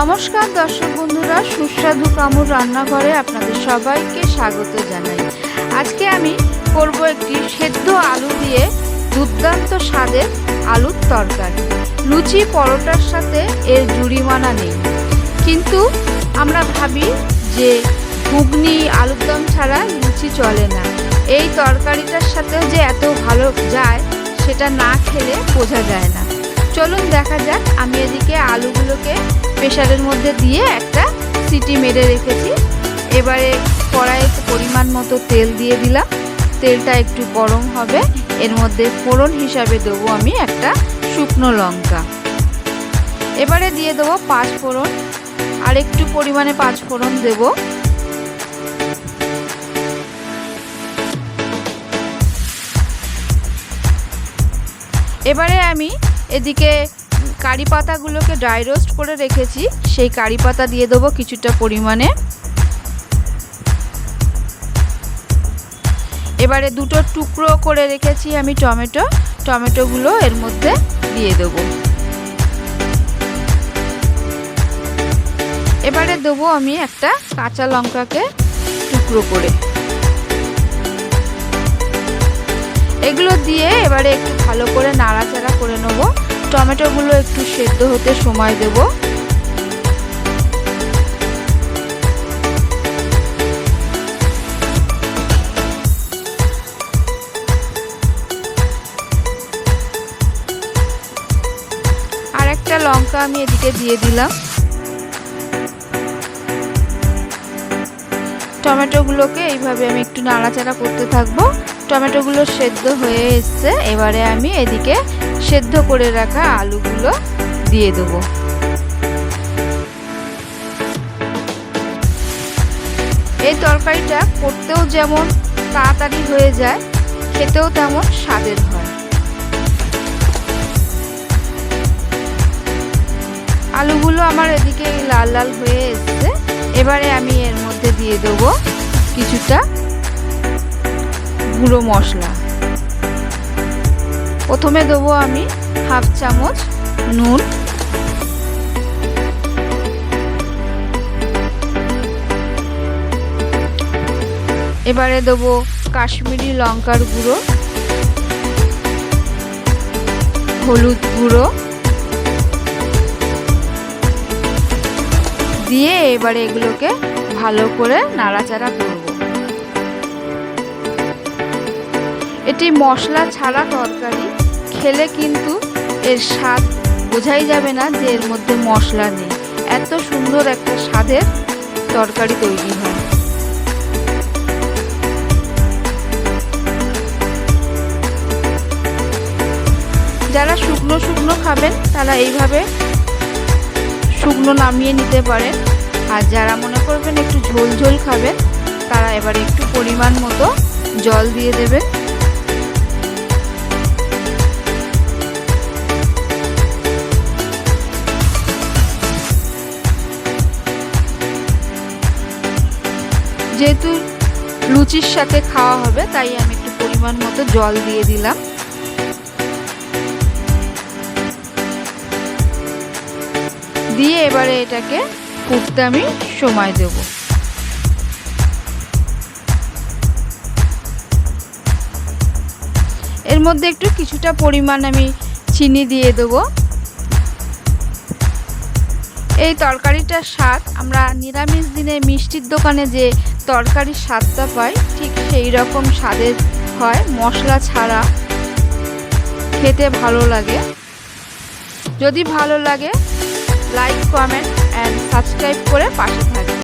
নমস্কার, দর্শক বন্ধুরা, সুস্বাদু কামুর রান্নাঘরে আপনাদের সবাইকে স্বাগত জানাই। আজকে আমি করব একটি সেদ্ধ আলু দিয়ে দুর্দান্ত স্বাদের আলুর তরকারি। লুচি পরোটার সাথে এর জুড়িমানা নেই। কিন্তু আমরা ভাবি যে ঘুগনি, আলুর দম ছাড়া লুচি চলে না। এই তরকারিটার সাথেও যে এত ভালো যায়, সেটা না খেলে বোঝা যায় না। চলুন দেখা যাক, আমি এদিকে আলুগুলোকে প্রেশারের মধ্যে দিয়ে একটা সিটি মেরে রেখেছি। এবারে কড়াইতে পরিমাণ মতো তেল দিয়ে দিলাম। তেলটা একটু গরম হবে। এর মধ্যে ফোড়ন হিসাবে দেবো আমি একটা শুকনো লঙ্কা। এবারে দিয়ে দেবো পাঁচ ফোড়ন। আর একটু পরিমাণে পাঁচ ফোড়ন দেবো। এবারে আমি এদিকে কারি পাতাগুলোকে ড্রাই রোস্ট করে রেখেছি। সেই কারি পাতা দিয়ে দেবো কিছুটা পরিমাণে। এবারে দুটো টুকরো করে রেখেছি আমি টমেটো। টমেটোগুলো এর মধ্যে দিয়ে দেবো। এবারে দেবো আমি একটা কাঁচা লঙ্কাকে টুকরো করে। এগুলো দিয়ে এবারে একটু ভালো করে নাড়াচাড়া করে নেব। টমেটোগুলো একটু সেদ্ধ হতে সময় দেব। আর একটা লঙ্কা আমি এদিকে দিয়ে দিলাম। টমেটোগুলোকে এইভাবে আমি একটু নাড়াচাড়া করতে থাকব। টমেটোগুলো সেদ্ধ হয়ে এসছে, এবারে আমি এদিকে সেদ্ধ করে রাখা আলুগুলো দিয়ে দেবো। এই তরকারিটা করতেও যেমন তাড়াতাড়ি হয়ে যায়, খেতেও তেমন স্বাদের হয়। আলুগুলো আমার এদিকে লাল লাল হয়ে এসছে, এবারে আমি এর মধ্যে দিয়ে দেবো কিছুটা গুঁড়ো মশলা। প্রথমে দেবো আমি হাফ চামচ নুন। এবারে দেবো কাশ্মীরি লঙ্কার গুঁড়ো। হলুদ গুঁড়ো। দিয়ে এবারে এগুলোকে ভালো করে নাড়াচাড়া করব। এটি মশলা ছাড়া তরকারি। খেলে কিন্তু এর স্বাদ বোঝাই যাবে না যে এর মধ্যে মশলা নেই। এত সুন্দর একটা স্বাদের তরকারি তৈরি হয়। যারা শুকনো শুকনো খাবেন, তারা এইভাবে শুকনো নামিয়ে নিতে পারেন। আর যারা মনে করবেন একটু ঝোল ঝোল খাবেন, তারা এবার একটু পরিমাণ মতো জল দিয়ে দেবেন। যেহেতু লুচির সাথে খাওয়া হবে, তাই আমি একটু পরিমাণ মতো জল দিয়ে দিলাম। দিয়ে এবারে এটাকে ফুটতে আমি সময় দেব। এর মধ্যে একটু কিছুটা পরিমাণ আমি চিনি দিয়ে দেবো। এই তরকারিটার স্বাদ, আমরা নিরামিষ দিনে মিষ্টির দোকানে যে তরকারির স্বাদটা পাই, ঠিক সেই রকম স্বাদের হয়, মশলা ছাড়া খেতে ভালো লাগে। যদি ভালো লাগে লাইক কমেন্ট অ্যান্ড সাবস্ক্রাইব করে পাশে থাকবে